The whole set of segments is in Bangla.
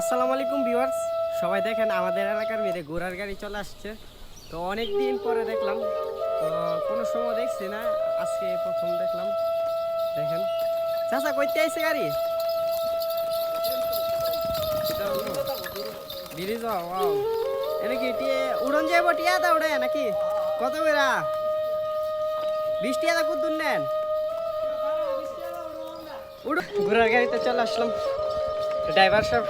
আসসালামু আলাইকুম ভিউয়ার্স। সবাই দেখেন, আমাদের এলাকার মেয়েদের ঘোড়ার গাড়ি চলে আসছে। তো অনেক দিন পরে দেখলাম কোনো সময় দেখছি না, আজকে প্রথম দেখলাম। দেখেন। চাচা, কইতে আইছে গাড়ি? ব্রিজ ওয়াও টিয়ে, উড়ন যাইব টিয়া দা উড়ে নাকি? কত বেরা বিশ টিয়া দা কুদ্দুন নেন? উড়ো ঘোড়ার গাড়িতে চলে আসলাম। ড্রাইভার সাহেব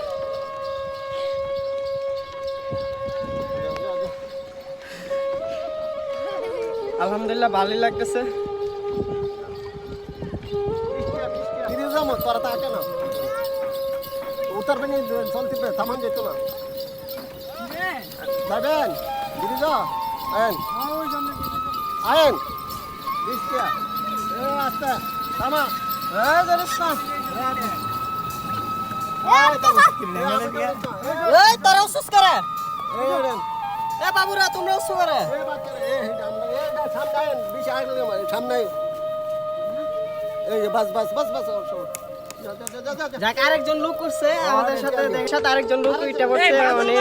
আলহামদুলিল্লাহ ভালোই লাগতেছে। ফিরে যাব তোরা তাকে না উত্তরবে নি চলতে থামান যেত না যাবেন ফিরে যা আয়েন। আয়েন। বৃষ্টিয়া এ আস্তে থামা। এ জানিস না এই তোরা উসুস করে এ বাবুরা তোমরা উসু করে সামনে এই বাস বাস বাস বাস যাক আরেকজন লোক করছে আমাদের সাথে দেখ সাথে আরেকজন লোক এটা করছে মানে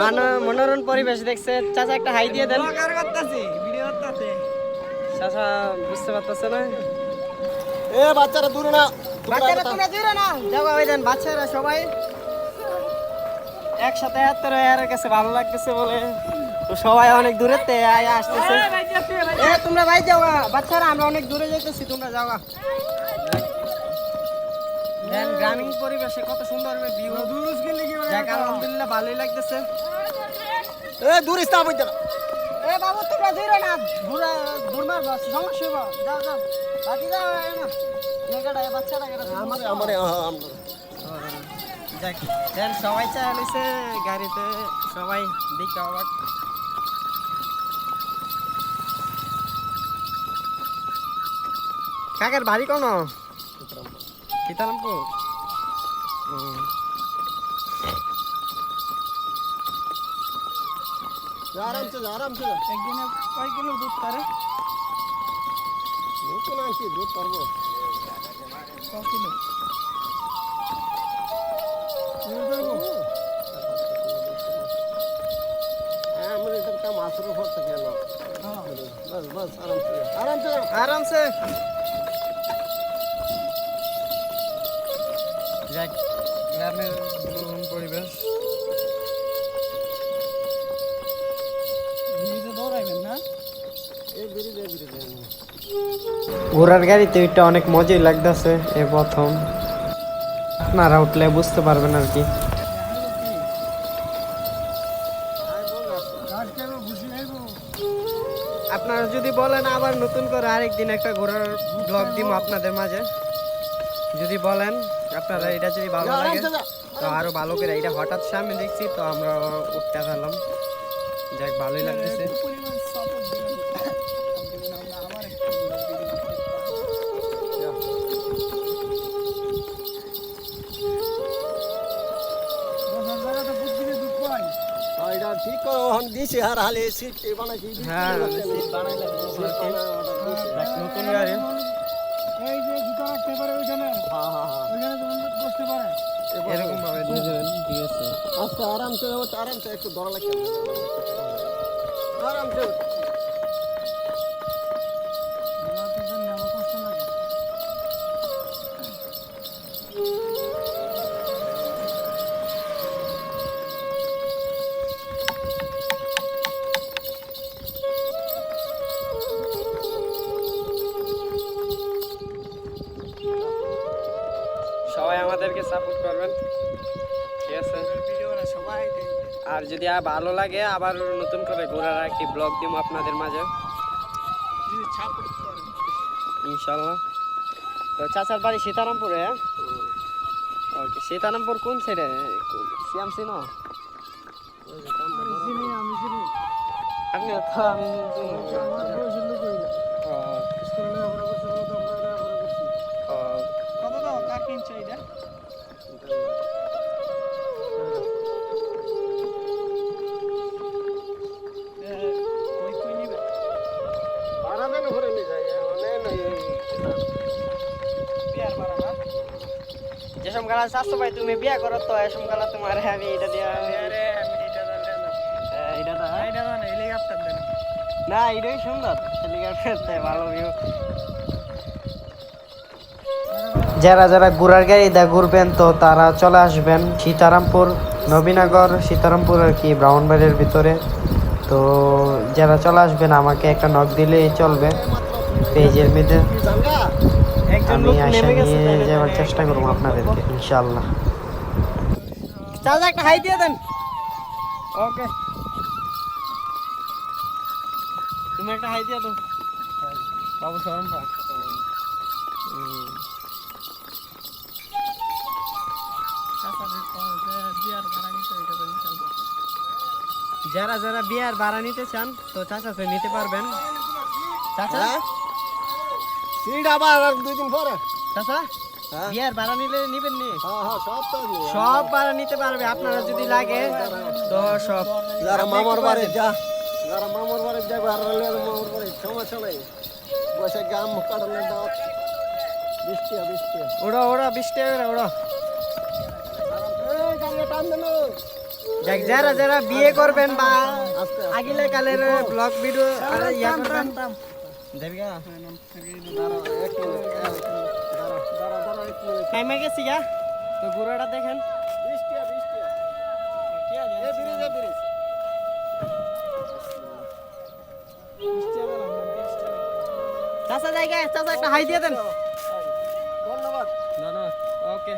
মান- মনোরম পরিবেশ দেখছে। চাচা একটা হাই দিয়ে দেন। চাচা বুঝতে পারতেছে না। এ বাচ্চারা দূরে না বাচ্চারা তোমরা দূরে না যাও ওই দেন বাচ্চারা সবাই। একসাথে হাত ধরে এর কাছে ভালো লাগতেছে বলে। তো সবাই অনেক দূরে আসতেছে। এ তোমরা ভাই যাও বাচ্চারা আমরা অনেক দূরে যাইতেছি তোমরা যাও। গ্রামীণ পরিবেশে কত সুন্দর ভিউ আলহামদুলিল্লাহ ভালোই লাগতেছে। এ দূরে স্থাপ হইতে না এ বাবু তোমরা দূরে না ঘুরা ঘুরমার বাস সমস্যা হইব যাও যাও। বাকি যাও না। নেগাটা বাচ্চাটা আমারে আমারে আমরা। যাক দেন সবাই চাইছে গাড়িতে সবাই দিকে অবাক। কাকের বাড়ি কোন সীতারামপুর হুম। আরাম से आराम से একদিনে কয় কিলো দুধ করে নতুন আনছি দুধ পারবো ক কিলো হ্যাঁ আমাদের এখানে কাম আসর উপর থেকে এলো बस बस आराम से आराम से যাক গ্রামের মনোরম পরিবেশ। ঘোড়ার গাড়িতে এটা অনেক মজাই লাগতেছে এ প্রথম। আপনারা উঠলে বুঝতে পারবেন আর কি। আপনারা যদি বলেন আবার নতুন করে আরেকদিন একটা ঘোড়ার ব্লগ দিব আপনাদের মাঝে। যদি বলেন আপনারা এটা যদি ভালো লাগে তো আরও ভালো করে এটা হঠাৎ সামনে দেখছি তো আমরা উঠতে পারলাম। যাক ভালোই লাগতেছে। ঠিক করো হন দিছি আর হালে সিট বানাইছি হ্যাঁ সিট নতুন গাড়ি। রাখতে পারে ওইখানে। হ্যাঁ, হ্যাঁ, হ্যাঁ। ওইখানে বসতে পারে। এরকম ভাবে নিয়ে যাবেন। ঠিক আছে। আস্তে আরামসে আরামসে একটু ধরা লাগছে। আরামসে সবাই আমাদেরকে সাপোর্ট করবেন। ঠিক আছে? আর যদি ভালো লাগে আবার নতুন করে ঘোরার একটি ব্লগ দিব আপনাদের মাঝে। ইনশাল্লাহ। তো চাচার বাড়ি সীতারামপুরে হ্যাঁ? ওকে সীতারামপুর কোন সাইডে সিএমসি ন আপনি তো আমি যেসব গালা চাচ্ছো ভাই তুমি বিয়া করো তো এসম গালা তোমার আমি এটা দিয়া হ্যাঁ, এটা তো হ্যাঁ? না এটাই সুন্দর হেলিকপ্টার ভালো ভিউ যারা যারা ঘোড়ার গাড়িতে ঘুরবেন তো তারা চলে আসবেন সীতারামপুর নবীনগর সীতারামপুর আর কি ব্রাহ্মণবাড়ির ভিতরে। তো যারা চলে আসবেন আমাকে একটা নখ দিলেই চলবে পেজের মধ্যে। আমি আসা নিয়ে যাওয়ার চেষ্টা করব আপনাদেরকে ইনশাল্লাহ চাচা একটা হাই দিয়ে দেন। ওকে। তুমি একটা হাই দিয়ে দাও। বাবু যারা যারা বিয়ার ভাড়া নিতে চান তো চাচা তো নিতে পারবেন। চাচা? সিট আবার আর দুই দিন পরে। চাচা হ্যাঁ। বিয়ার ভাড়া নিলে নিবেন নি? হ্যাঁ হ্যাঁ সব ভাড়া নিতে পারবে আপনারা যদি লাগে তো সব। যারা মামার বাড়ি যা যারা মামার বাড়ি যাবে আর হলে মামার বাড়ি সমস্যা নেই। বসে গাম কাটলে দাঁত বৃষ্টি বৃষ্টি ওড়ো ওড়ো বিশ টাকা করে ওড়ো। এই গাড়ি টান যারা যারা বিয়ে করবেন বা আগিলে কালের ব্লগ ভিডিও আর ইয়া করবেন টাইমে গেছি গা। তো ঘোড়াটা দেখেন। চাচা জায়গায় চাচা একটা হাই দিয়ে দেন। ধন্যবাদ। না ওকে।